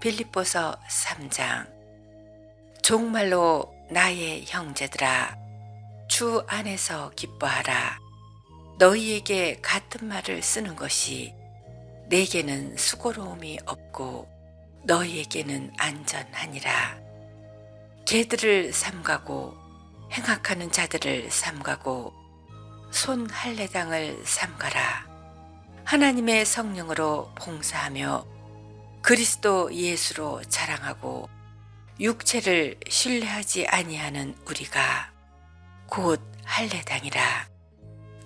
빌립보서 3장. 정말로 나의 형제들아 주 안에서 기뻐하라. 너희에게 같은 말을 쓰는 것이 내게는 수고로움이 없고 너희에게는 안전하니라. 개들을 삼가고 행악하는 자들을 삼가고 손 할례당을 삼가라. 하나님의 성령으로 봉사하며 그리스도 예수로 자랑하고 육체를 신뢰하지 아니하는 우리가 곧 할례당이라.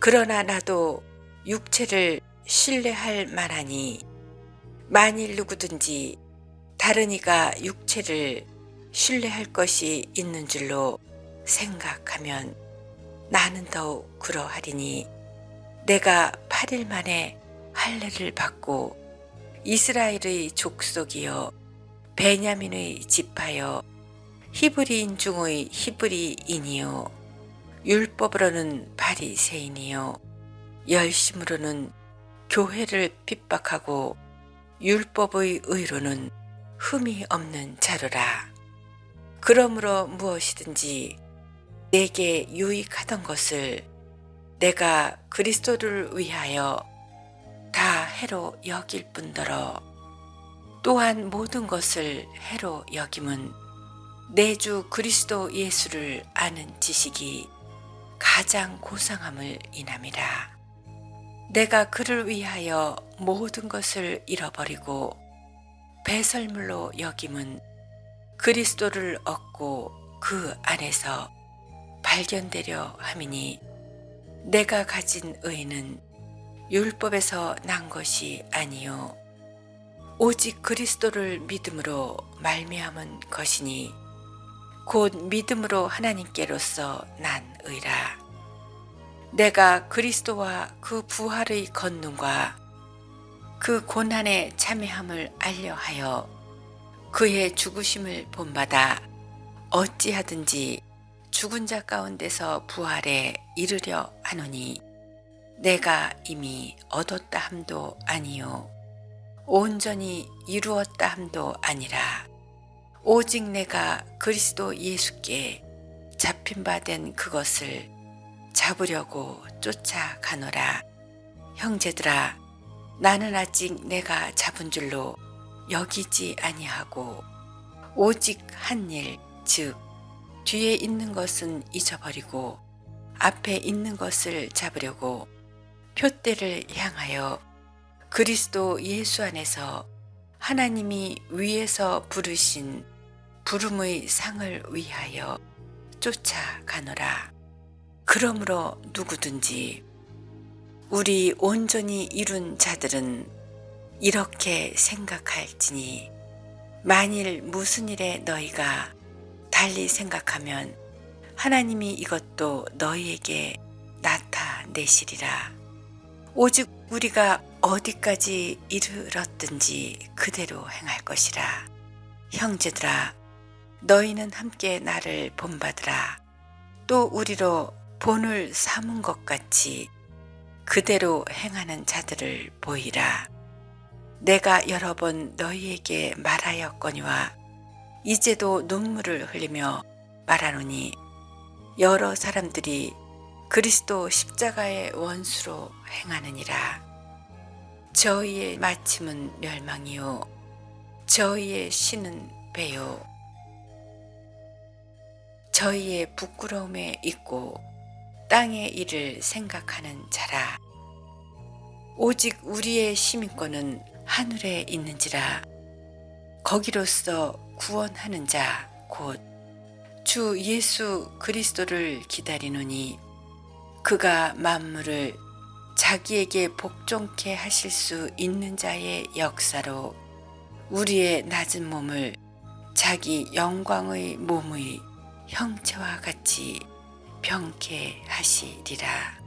그러나 나도 육체를 신뢰할 만하니 만일 누구든지 다른 이가 육체를 신뢰할 것이 있는 줄로 생각하면 나는 더욱 그러하리니 내가 8일 만에 할례를 받고 이스라엘의 족속이여 베냐민의 지파여 히브리인 중의 히브리인이요 율법으로는 바리새인이요 열심으로는 교회를 핍박하고 율법의 의로는 흠이 없는 자로라. 그러므로 무엇이든지 내게 유익하던 것을 내가 그리스도를 위하여 다 해로 여길 뿐더러 또한 모든 것을 해로 여김은 내 주 그리스도 예수를 아는 지식이 가장 고상함을 인함이라. 내가 그를 위하여 모든 것을 잃어버리고 배설물로 여김은 그리스도를 얻고 그 안에서 발견되려 함이니 내가 가진 의는 율법에서 난 것이 아니요. 오직 그리스도를 믿음으로 말미암은 것이니 곧 믿음으로 하나님께로서 난 의라. 내가 그리스도와 그 부활의 권능과 그 고난의 참여함을 알려하여 그의 죽으심을 본받아 어찌하든지 죽은 자 가운데서 부활에 이르려 하노니 내가 이미 얻었다 함도 아니요. 온전히 이루었다 함도 아니라 오직 내가 그리스도 예수께 잡힌 바 된 그것을 잡으려고 쫓아가노라. 형제들아 나는 아직 내가 잡은 줄로 여기지 아니하고 오직 한 일 즉 뒤에 있는 것은 잊어버리고 앞에 있는 것을 잡으려고 표대를 향하여 그리스도 예수 안에서 하나님이 위에서 부르신 부름의 상을 위하여 쫓아가노라. 그러므로 누구든지 우리 온전히 이룬 자들은 이렇게 생각할지니 만일 무슨 일에 너희가 달리 생각하면 하나님이 이것도 너희에게 나타내시리라. 오직 우리가 어디까지 이르렀든지 그대로 행할 것이라. 형제들아, 너희는 함께 나를 본받으라. 또 우리로 본을 삼은 것 같이 그대로 행하는 자들을 보이라. 내가 여러 번 너희에게 말하였거니와 이제도 눈물을 흘리며 말하노니 여러 사람들이 그리스도 십자가의 원수로 행하느니라. 저희의 마침은 멸망이요. 저희의 신은 배요. 저희의 부끄러움에 있고 땅의 일을 생각하는 자라. 오직 우리의 시민권은 하늘에 있는지라. 거기로서 구원하는 자, 곧 주 예수 그리스도를 기다리노니 그가 만물을 자기에게 복종케 하실 수 있는 자의 역사로 우리의 낮은 몸을 자기 영광의 몸의 형체와 같이 병케 하시리라.